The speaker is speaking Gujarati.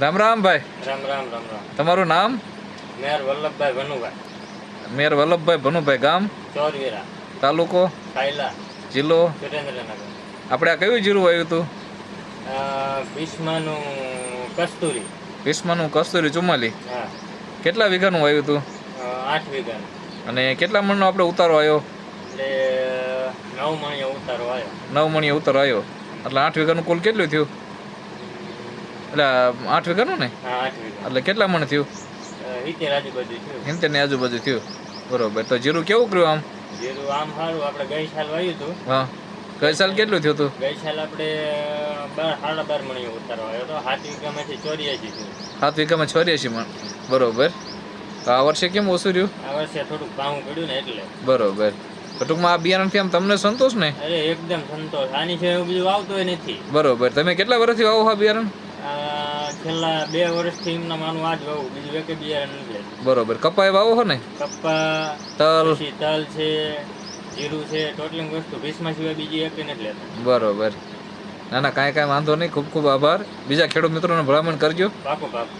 રામ રામ ભાઈ. રામ રામ રામ રામ. તમારું નામ? મેર વલ્લભભાઈ ભનુભાઈ. મેર વલ્લભભાઈ ભનુભાઈ ગામ? ચોરવીરા. તાલુકો? કાયલા જિલ્લો? સુરેન્દ્રનગર. આપણે આ કયું જીરું આવ્યું હતું? ભીષ્મનું કસ્તુરી. ભીષ્મનું કસ્તુરી ચુમ્માલી. હા. કેટલા વીઘાનું આવ્યું હતું? આઠ વીઘા. અને કેટલા મણનો આપણે ઉતારો આવ્યો? એટલે નવ મણીએ ઉતારો આવ્યો. નવ મણીએ ઉતારો આવ્યો. એટલે આઠ વીઘાનું કુલ કેટલું થયું? એટલે આઠ વીઘાનું ને? હા એટલે કેટલા મણ થયું? હિતેર આજુબાજુ થયું. હિંતેરની આજુબાજુ થયું. બરોબર. તો જીરું કેવું કર્યું આમ? જીરું આમ સારું. આપણે ગઈ સાલ વાવ્યું હતું. હા. ગઈ સાલ કેટલું થયું હતું? ગઈ સાલ આપણે બાર સાડા બાર મણી ઉતારો આવ્યો હતો. સાત વીઘામાંથી ચોર્યાસી સાત વીઘામાં ચોર્યાસી મણ. બરોબર. તો આ વર્ષે કેમ ઓછું રહ્યું? આ વર્ષે થોડુંક પાવું પડ્યું ને એટલે. બરોબર. તો ટૂંકમાં આ બિયારણથી આમ તમને સંતોષ ને? અરે એકદમ સંતોષ. આની છે એવું બીજું આવતો નથી. બરોબર. તમે કેટલા વર્ષથી વાવો આ બિયારણ? છેલ્લા બે વર્ષથી એમના માનું આજ વાવું બીજું એકે બિયારણ નથી. બરોબર. કપાય વાવો હો ને? કપા તલ. તલ છે જીરું છે ટોટલિંગ વસ્તુ ભીસમાં સિવાય બીજી એક નથી લેતા. બરોબર. ના ના કાંઈ કાંઈ વાંધો નહીં. ખૂબ ખૂબ આભાર. બીજા ખેડૂત મિત્રોને ભલામણ કરજો. પાકો પાકો.